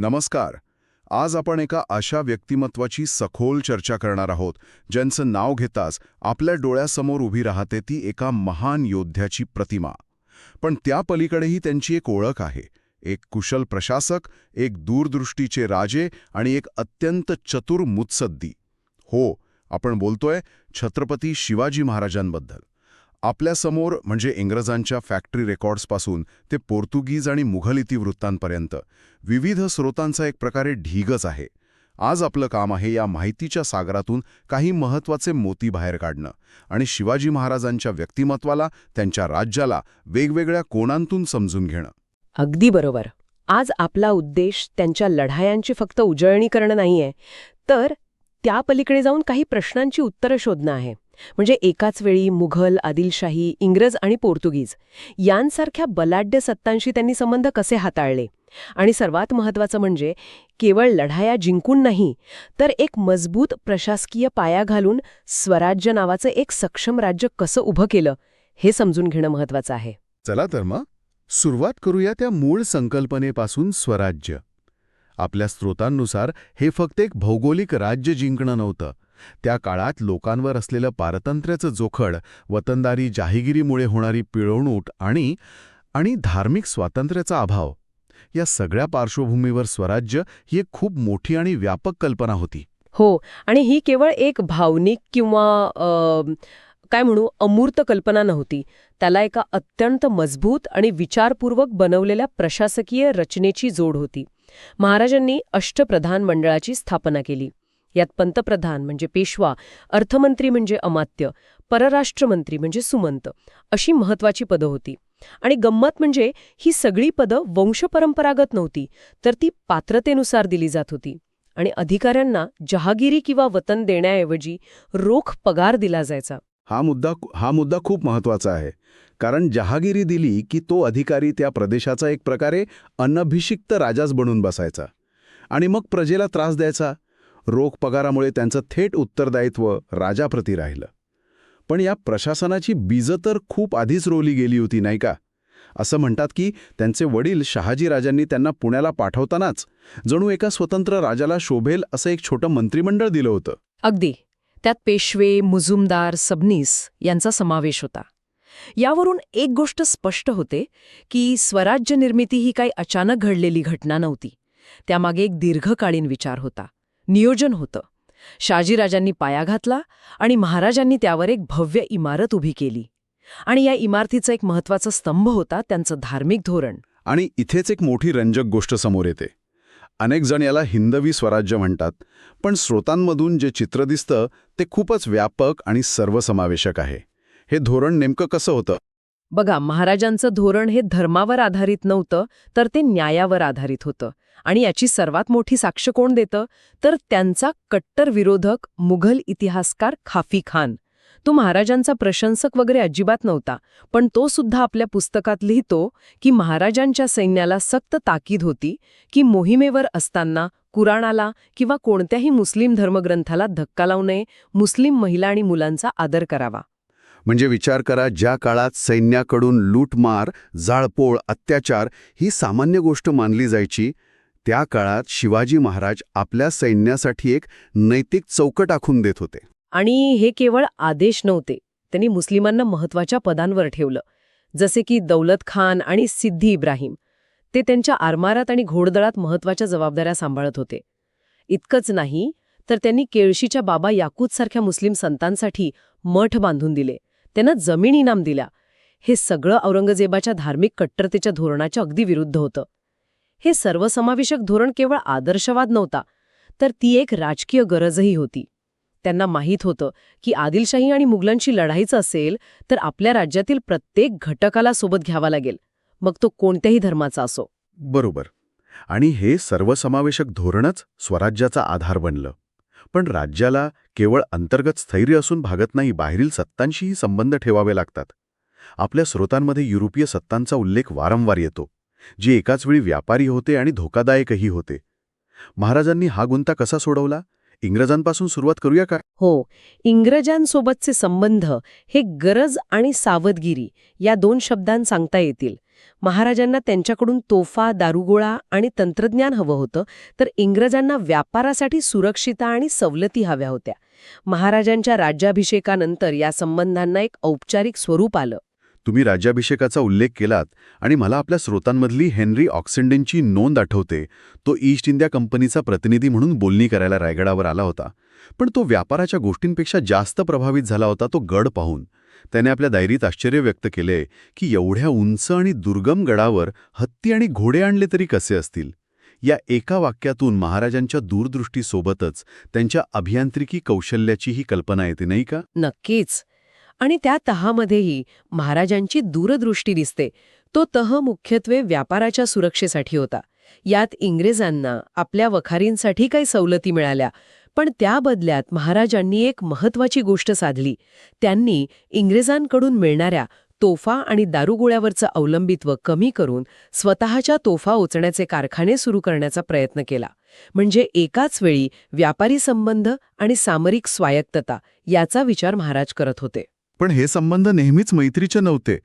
नमस्कार. आज आपण एका अशा व्यक्तिमत्वाची सखोल चर्चा करणार आहोत ज्यांचं नाव घेताच आपल्या डोळ्यासमोर उभी राहते ती एका महान योद्ध्याची प्रतिमा. पण त्या पलीकडेही त्यांची एक ओळख आहे एक कुशल प्रशासक एक दूरदृष्टीचे राजे आणि एक अत्यंत चतुर मुत्सद्दी. हो आपण बोलतोय छत्रपती शिवाजी महाराजांबद्दल. आपल्यासमोर म्हणजे इंग्रजांच्या फॅक्टरी रेकॉर्ड्सपासून ते पोर्तुगीज आणि मुघल इतिवृत्तांपर्यंत विविध स्रोतांचा एक प्रकारे ढीगच आहे. आज आपलं काम आहे या माहितीच्या सागरातून काही महत्त्वाचे मोती बाहेर काढणं आणि शिवाजी महाराजांच्या व्यक्तिमत्वाला त्यांच्या राज्याला वेगवेगळ्या कोणांतून समजून घेणं. अगदी बरोबर. आज आपला उद्देश त्यांच्या लढायांची फक्त उजळणी करणं नाहीये तर त्या पलीकडे जाऊन काही प्रश्नांची उत्तरं शोधणं आहे. म्हणजे एकाच वेळी मुघल आदिलशाही इंग्रज आणि पोर्तुगीज यांसारख्या बलाढ्य सत्तांशी त्यांनी संबंध कसे हाताळले? आणि सर्वात महत्त्वाचं म्हणजे केवळ लढाया जिंकून नाही तर एक मजबूत प्रशासकीय पाया घालून स्वराज्य नावाचं एक सक्षम राज्य कसं उभं केलं हे समजून घेणं महत्त्वाचं आहे. चला तर मग सुरुवात करूया त्या मूळ संकल्पनेपासून स्वराज्य. आपल्या स्रोतांनुसार हे फक्त एक भौगोलिक राज्य जिंकणं नव्हतं त्या काळात लोकांवर असलेलं पारतंत्र्याचं जोखड वतनदारी जाहीगिरीमुळे होणारी पिळवणूक आणि आणि धार्मिक स्वातंत्र्याचा अभाव या सगळ्या पार्श्वभूमीवर स्वराज्य ही एक खूप मोठी आणि व्यापक कल्पना होती. हो आणि ही केवळ एक भावनिक किंवा काय म्हणू अमूर्त कल्पना नव्हती. त्याला एका अत्यंत मजबूत आणि विचारपूर्वक बनवलेल्या प्रशासकीय रचनेची जोड होती. महाराजांनी अष्टप्रधान मंडळाची स्थापना केली. यात पंतप्रधान म्हणजे पेशवा अर्थमंत्री म्हणजे अमात्य परराष्ट्रमंत्री म्हणजे सुमंत अशी महत्वाची पदं होती. आणि गंमत म्हणजे ही सगळी पदं वंशपरंपरागत नव्हती तर ती पात्रतेनुसार दिली जात होती. आणि अधिकाऱ्यांना जहागिरी किंवा वतन देण्याऐवजी रोख पगार दिला जायचा. हा मुद्दा हा मुद्दा खूप महत्त्वाचा आहे कारण जहागिरी दिली की तो अधिकारी त्या प्रदेशाचा एक प्रकारे अनभिषिक्त राजाच बनून बसायचा. आणि मग प्रजेला त्रास द्यायचा रोख पगारामुळे त्यांचं थेट उत्तरदायित्व राजाप्रती राहिलं. पण या प्रशासनाची बीजं तर खूप आधीच रोवली गेली होती नाही का? असं म्हणतात की त्यांचे वडील शहाजी राजांनी त्यांना पुण्याला पाठवतानाच जणू एका स्वतंत्र राजाला शोभेल असं एक छोटं मंत्रिमंडळ दिलं होतं. अगदी. त्यात पेशवे मुजुमदार सबनीस यांचा समावेश होता. यावरून एक गोष्ट स्पष्ट होते की स्वराज्य निर्मिती ही काही अचानक घडलेली घटना नव्हती. त्यामागे एक दीर्घकालीन विचार होता. नियोजन होतं. शाजीराजांनी पाया घातला आणि महाराजांनी त्यावर एक भव्य इमारत उभी केली. आणि या इमारतीचा एक महत्त्वाचा स्तंभ होता त्यांचं धार्मिक धोरण. आणि इथेच एक मोठी रंजक गोष्ट समोर येते. अनेक जण याला हिंदवी स्वराज्य म्हणतात पण स्रोतांमधून जे चित्र दिसतं ते खूपच व्यापक आणि सर्वसमावेशक आहे. हे धोरण नेमकं कसं होतं? बघा महाराजांचं धोरण हे धर्मावर आधारित नव्हतं तर ते न्यायावर आधारित होतं. आणि याची सर्वात मोठी साक्ष कोण देतं? तर त्यांचा कट्टर विरोधक मुघल इतिहासकार खाफी खान. तो महाराजांचा प्रशंसक वगैरे अजिबात नव्हता पण तो सुद्धा आपल्या पुस्तकात लिहितो की महाराजांच्या सैन्याला सक्त ताकीद होती की मोहिमेवर असताना कुराणाला किंवा कोणत्याही मुस्लिम धर्मग्रंथाला धक्का लावू नये मुस्लिम महिला आणि मुलांचा आदर करावा. म्हणजे विचार करा ज्या काळात सैन्याकडून लूटमार जाळपोळ अत्याचार ही सामान्य गोष्ट मानली जायची त्या काळात शिवाजी महाराज आपल्या सैन्यासाठी एक नैतिक चौकट आखून देत होते. आणि हे केवळ आदेश नव्हते त्यांनी मुस्लिमांना महत्त्वाच्या पदांवर ठेवलं जसे की दौलत खान आणि सिद्धी इब्राहिम. ते त्यांच्या आरमारात आणि घोडदळात महत्त्वाच्या जबाबदाऱ्या सांभाळत होते. इतकंच नाही तर त्यांनी केळशीच्या बाबा याकूतसारख्या मुस्लिम संतांसाठी मठ बांधून दिले. त्यांना जमीन इनाम दिल्या. हे सगळं औरंगजेबाच्या धार्मिक कट्टरतेच्या धोरणाच्या अगदी विरुद्ध होतं. हे सर्वसमावेशक धोरण केवळ आदर्शवाद नव्हता तर ती एक राजकीय गरजही होती. त्यांना माहीत होतं की आदिलशाही आणि मुघलांशी लढाईचं असेल तर आपल्या राज्यातील प्रत्येक घटकाला सोबत घ्यावा लागेल. मग तो कोणत्याही धर्माचा असो. बरोबर. आणि हे सर्वसमावेशक धोरणच स्वराज्याचा आधार बनलं. पण राज्याला केवळ अंतर्गत स्थैर्य असून भागत नाही बाहेरील सत्तांशीही संबंध ठेवावे लागतात. आपल्या स्रोतांमध्ये युरोपीय सत्तांचा उल्लेख वारंवार येतो जे एकाच वेळी व्यापारी होते आणि धोकादायकही होते. महाराजांनी हा गुंता कसा सोडवला? इंग्रजांपासून सुरुवात करूया का? हो इंग्रजांसोबतचे संबंध हे गरज आणि सावधगिरी या दोन शब्दांत सांगता येतील. महाराजांना त्यांच्याकडून तोफा दारुगोळा आणि तंत्रज्ञान हवं होतं तर इंग्रजांना व्यापारासाठी सुरक्षिता आणि सवलती हव्या होत्या. महाराजांच्या राज्याभिषेकानंतर या संबंधांना एक औपचारिक स्वरूप आलं. तुम्ही राज्याभिषेकाचा उल्लेख केलात आणि मला आपल्या स्रोतांमधली हेनरी ऑक्सिंडनची नोंद आठवते. तो ईस्ट इंडिया कंपनीचा प्रतिनिधी म्हणून बोलणी करायला रायगडावर आला होता. पण तो व्यापाराच्या गोष्टींपेक्षा जास्त प्रभावित झाला होता तो गड पाहून. त्याने आपल्या डायरीत आश्चर्य व्यक्त केले की एवढ्या उंच आणि दुर्गम गडावर हत्ती आणि घोडे आणले तरी कसे असतील? या एका वाक्यातून महाराजांच्या दूरदृष्टीसोबतच त्यांच्या अभियांत्रिकी कौशल्याचीही कल्पना येते नाही का? नक्कीच. आणि त्या तहामध्येही महाराजांची दूरदृष्टी दिसते. तो तह मुख्यत्वे व्यापाराच्या सुरक्षेसाठी होता. यात इंग्रजांना आपल्या वखारींसाठी काही सवलती मिळाल्या. पण त्या बदल्यात महाराजांनी एक महत्वाची गोष्ट साधली. त्यांनी इंग्रजांकडून मिळणाऱ्या तोफा आणि दारुगोळ्यावरचं अवलंबित्व कमी करून स्वतःच्या तोफा ओचण्याचे कारखाने सुरू करण्याचा प्रयत्न केला. म्हणजे एकाच वेळी व्यापारी संबंध आणि सामरिक स्वायत्तता याचा विचार महाराज करत होते. पण हे संबंध नेहमीच मैत्रीचे नव्हते.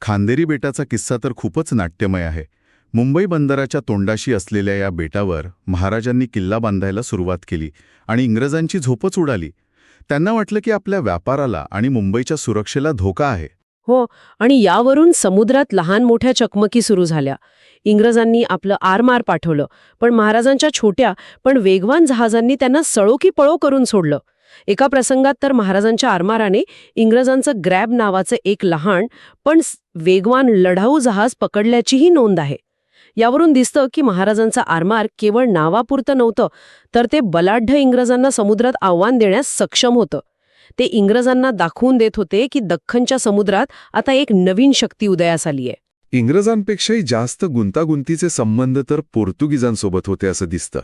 खांदेरी बेटाचा किस्सा तर खूपच नाट्यमय आहे. मुंबई बंदराच्या तोंडाशी असलेल्या या बेटावर महाराजांनी किल्ला बांधायला सुरुवात केली आणि इंग्रजांची झोपच उडाली. त्यांना वाटलं की आपल्या व्यापाराला आणि मुंबईच्या सुरक्षेला धोका आहे. हो आणि यावरून समुद्रात लहान मोठ्या चकमकी सुरू झाल्या. इंग्रजांनी आपलं आरमार पाठवलं पण महाराजांच्या छोट्या पण वेगवान जहाजांनी त्यांना सळो की पळो करून सोडलं. एका प्रसंगात तर महाराजांच्या आरमाराने इंग्रजांचं ग्रॅब नावाचं एक लहान पण वेगवान लढाऊ जहाज पकडल्याचीही नोंद आहे. यावरून दिसतं की महाराजांचं आरमार केवळ नावापुरतं नव्हतं तर ते बलाढ्य इंग्रजांना समुद्रात आव्हान देण्यास सक्षम होतं. ते इंग्रजांना दाखवून देत होते की दख्खनच्या समुद्रात आता एक नवीन शक्ती उदयास आली आहे. इंग्रजांपेक्षाही जास्त गुंतागुंतीचे संबंध तर पोर्तुगीजांसोबत होते असं दिसतं.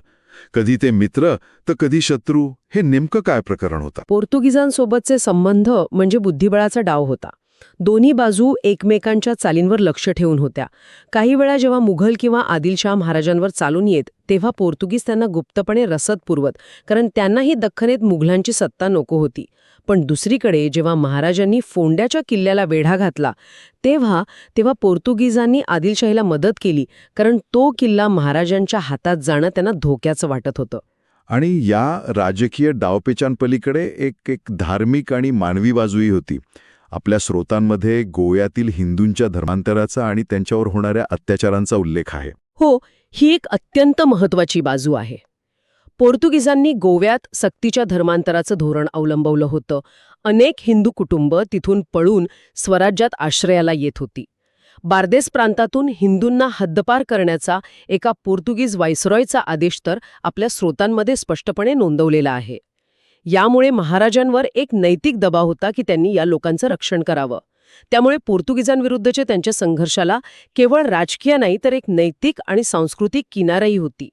कधी ते मित्र तर कधी शत्रू हे नेमकं काय प्रकरण होतं? पोर्तुगीजांसोबतचे संबंध म्हणजे बुद्धिबळाचा डाव होता. दोन्ही बाजू एकमेकांच्या चालींवर लक्ष ठेवून होत्या. काही वेळा जेव्हा मुघल किंवा आदिलशाह महाराजांवर चालून येत तेव्हा पोर्तुगीज त्यांना गुप्तपणे रसद पुरवत कारण त्यांनाही दख्खनेत मुघलांची सत्ता नको होती. पण दुसरीकडे जेव्हा महाराजांनी फोंड्याच्या किल्ल्याला वेढा घातला तेव्हा तेव्हा पोर्तुगीजांनी आदिलशाहीला मदत केली कारण तो किल्ला महाराजांच्या हातात जाणं त्यांना धोक्याचं वाटत होतं. आणि या राजकीय डावपेचांपलीकडे एक एक धार्मिक आणि मानवी बाजूही होती. आपल्या स्रोतांमध्ये गोव्यातील हिंदूंच्या धर्मांतराचा आणि त्यांच्यावर होणाऱ्या अत्याचारांचा उल्लेख आहे. हो ही एक अत्यंत महत्वाची बाजू आहे. पोर्तुगीजांनी गोव्यात सक्तीच्या धर्मांतराचं धोरण अवलंबवलं होतं. अनेक हिंदू कुटुंब तिथून पळून स्वराज्यात आश्रयाला येत होती. बार्देस प्रांतातून हिंदूंना हद्दपार करण्याचा एका पोर्तुगीज व्हायसरॉयचा आदेश तर आपल्या स्रोतांमध्ये स्पष्टपणे नोंदवलेला आहे. यामुळे महाराजांवर एक नैतिक दबाव होता की त्यांनी या लोकांचं रक्षण करावं. त्यामुळे पोर्तुगीजांविरुद्धच्या त्यांच्या संघर्षाला केवळ राजकीय नाही तर एक नैतिक आणि सांस्कृतिक किनाराही होती.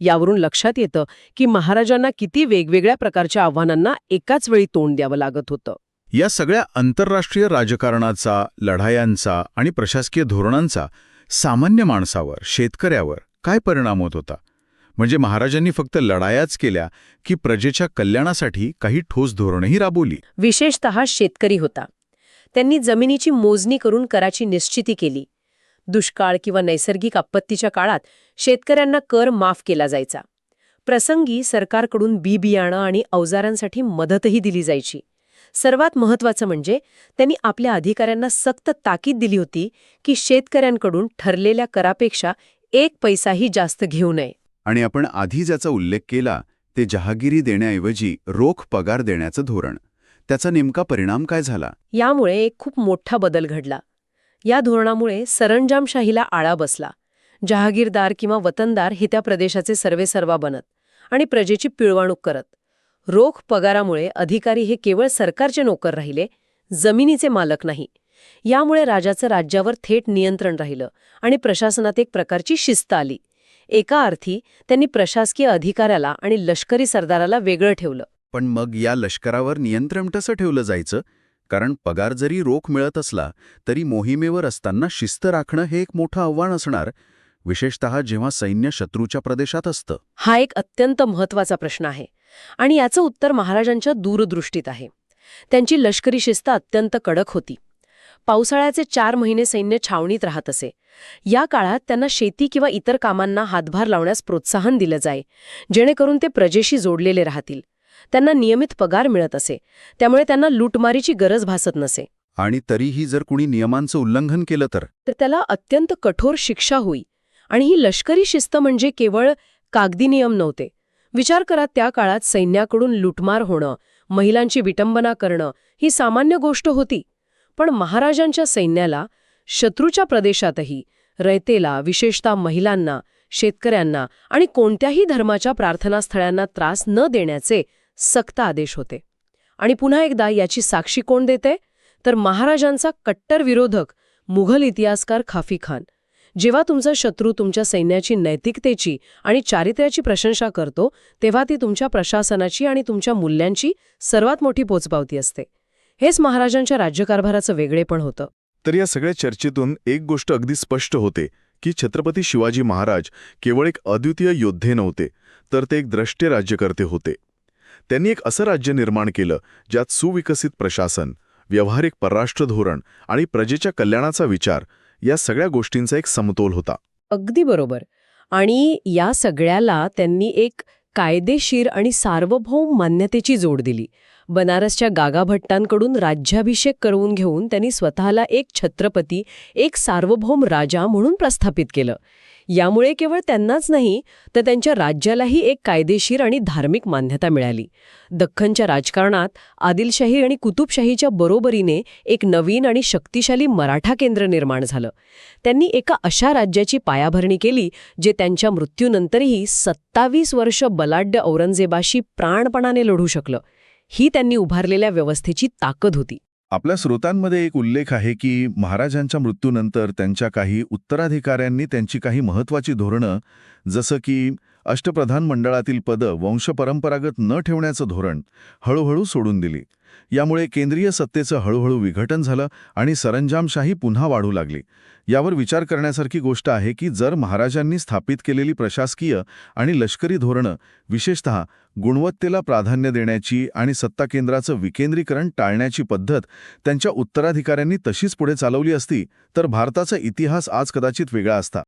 यावरून लक्षात येतं की महाराजांना किती वेगवेगळ्या प्रकारच्या आव्हानांना एकाच वेळी तोंड द्यावं लागत होतं. या सगळ्या आंतरराष्ट्रीय राजकारणाचा लढायांचा आणि प्रशासकीय धोरणांचा सामान्य माणसावर शेतकऱ्यावर काय परिणाम होत होता? म्हणजे महाराजांनी फक्त लढायाच केल्या की प्रजेच्या कल्याणासाठी काही ठोस धोरणंही राबवली. विशेषतः शेतकरी होता. त्यांनी जमिनीची मोजणी करून कराची निश्चिती केली. दुष्काळ किंवा नैसर्गिक आपत्तीच्या काळात शेतकऱ्यांना कर माफ केला जायचा. प्रसंगी सरकारकडून बी बियाणं आणि अवजारांसाठी मदतही दिली जायची. सर्वात महत्वाचं म्हणजे त्यांनी आपल्या अधिकाऱ्यांना सक्त ताकीद दिली होती की शेतकऱ्यांकडून ठरलेल्या करापेक्षा एक पैसाही जास्त घेऊ नये. आणि आपण आधी ज्याचा उल्लेख केला ते जहागिरी देण्याऐवजी रोख पगार देण्याचं धोरण. त्याचा नेमका परिणाम काय झाला? यामुळे एक खूप मोठा बदल घडला. या धोरणामुळे सरंजामशाहीला आळा बसला. जहागीरदार किंवा वतनदार हे त्या प्रदेशाचे सर्वेसर्वा बनत आणि प्रजेची पिळवणूक करत. रोख पगारामुळे अधिकारी हे केवळ सरकारचे नोकर राहिले जमिनीचे मालक नाही. यामुळे राजाचं राज्यावर थेट नियंत्रण राहिलं आणि प्रशासनात एक प्रकारची शिस्त आली. एका अर्थी त्यांनी प्रशासकीय अधिकाऱ्याला आणि लष्करी सरदाराला वेगळं ठेवलं. पण मग या लष्करावर नियंत्रण कसं ठेवलं जायचं? कारण पगार जरी रोख मिळत असला तरी मोहिमेवर असताना शिस्त राखणं हे एक मोठं आव्हान असणार विशेषतः जेव्हा सैन्य शत्रूच्या प्रदेशात असतं. हा एक अत्यंत महत्त्वाचा प्रश्न आहे आणि याचं उत्तर महाराजांच्या दूरदृष्टीत आहे. त्यांची लष्करी शिस्त अत्यंत कडक होती. पावसाळ्याचे चार महिने सैन्य छावणीत राहत असे. या काळात त्यांना शेती किंवा इतर कामांना हातभार लावण्यास प्रोत्साहन दिलं जाई जेणेकरून ते प्रजेशी जोडलेले राहतील. त्यांना नियमित पगार मिळत असे. त्यामुळे त्यांना लूटमारीची गरज भासत नसे. आणि तरीही जर कुणी नियमांचं उल्लंघन केलं तर? तर त्याला अत्यंत कठोर शिक्षा होई. आणि ही लष्करी शिस्त म्हणजे केवळ कागदी नियम नव्हते. विचार करा त्या काळात सैन्याकडून लुटमार होणं महिलांची विटंबना करणं ही सामान्य गोष्ट होती. पण महाराजांच्या सैन्याला शत्रूच्या प्रदेशातही रयतेला विशेषतः महिलांना शेतकऱ्यांना आणि कोणत्याही धर्माच्या प्रार्थनास्थळांना त्रास न देण्याचे सक्त आदेश होते. आणि पुन्हा एकदा याची साक्षी कोण देते? तर महाराजांचा कट्टर विरोधक मुघल इतिहासकार खाफी खान. जेव्हा तुमचा शत्रू तुमच्या सैन्याची नैतिकतेची आणि चारित्र्याची प्रशंसा करतो तेव्हा ती तुमच्या प्रशासनाची आणि तुमच्या मूल्यांची सर्वात मोठी पोचपावती असते. हेच महाराजांच्या राज्यकारभाराचं वेगळेपण होतं. तर या सगळ्या चर्चेतून एक गोष्ट अगदी स्पष्ट होते की छत्रपती शिवाजी महाराज केवळ एक अद्वितीय योद्धे नव्हते तर ते एक द्रष्टे राज्यकर्ते होते. त्यांनी एक असं राज्य निर्माण केलं ज्यात सुविकसित प्रशासन व्यावहारिक परराष्ट्र धोरण आणि प्रजेच्या कल्याणाचा विचार या सगळ्या गोष्टींचा एक समतोल होता. अगदी बरोबर. आणि या सगळ्याला त्यांनी एक कायदेशीर आणि सार्वभौम मान्यतेची जोड दिली. बनारसच्या गागाभट्टांकडून राज्याभिषेक करवून घेऊन त्यांनी स्वतःला एक छत्रपती एक सार्वभौम राजा म्हणून प्रस्थापित केलं. यामुळे केवळ त्यांनाच नाही तर त्यांच्या राज्यालाही एक कायदेशीर आणि धार्मिक मान्यता मिळाली. दख्खनच्या राजकारणात आदिलशाही आणि कुतुबशाहीच्या बरोबरीने एक नवीन आणि शक्तिशाली मराठा केंद्र निर्माण झालं. त्यांनी एका अशा राज्याची पायाभरणी केली जे त्यांच्या मृत्यूनंतरही सत्तावीस वर्ष बलाढ्य औरंगजेबाशी प्राणपणाने लढू शकलं. ही त्यांनी उभारलेल्या व्यवस्थेची ताकद होती. आपल्या स्रोतांमध्ये एक उल्लेख आहे की महाराजांच्या मृत्यूनंतर त्यांच्या काही उत्तराधिकाऱ्यांनी त्यांची काही महत्त्वाची धोरणं जसं की अष्टप्रधान मंडळातील पदं वंशपरंपरागत न ठेवण्याचं धोरण हळूहळू सोडून दिली. यामुळे केंद्रीय सत्तेचं हळूहळू विघटन झालं आणि सरंजामशाही पुन्हा वाढू लागली. यावर विचार करण्यासारखी गोष्ट आहे की जर महाराजांनी स्थापित केलेली प्रशासकीय आणि लष्करी धोरणं विशेषतः गुणवत्तेला प्राधान्य देण्याची आणि सत्ता केंद्राचं विकेंद्रीकरण टाळण्याची पद्धत त्यांच्या उत्तराधिकाऱ्यांनी तशीच पुढे चालवली असती तर भारताचा इतिहास आज कदाचित वेगळा असता.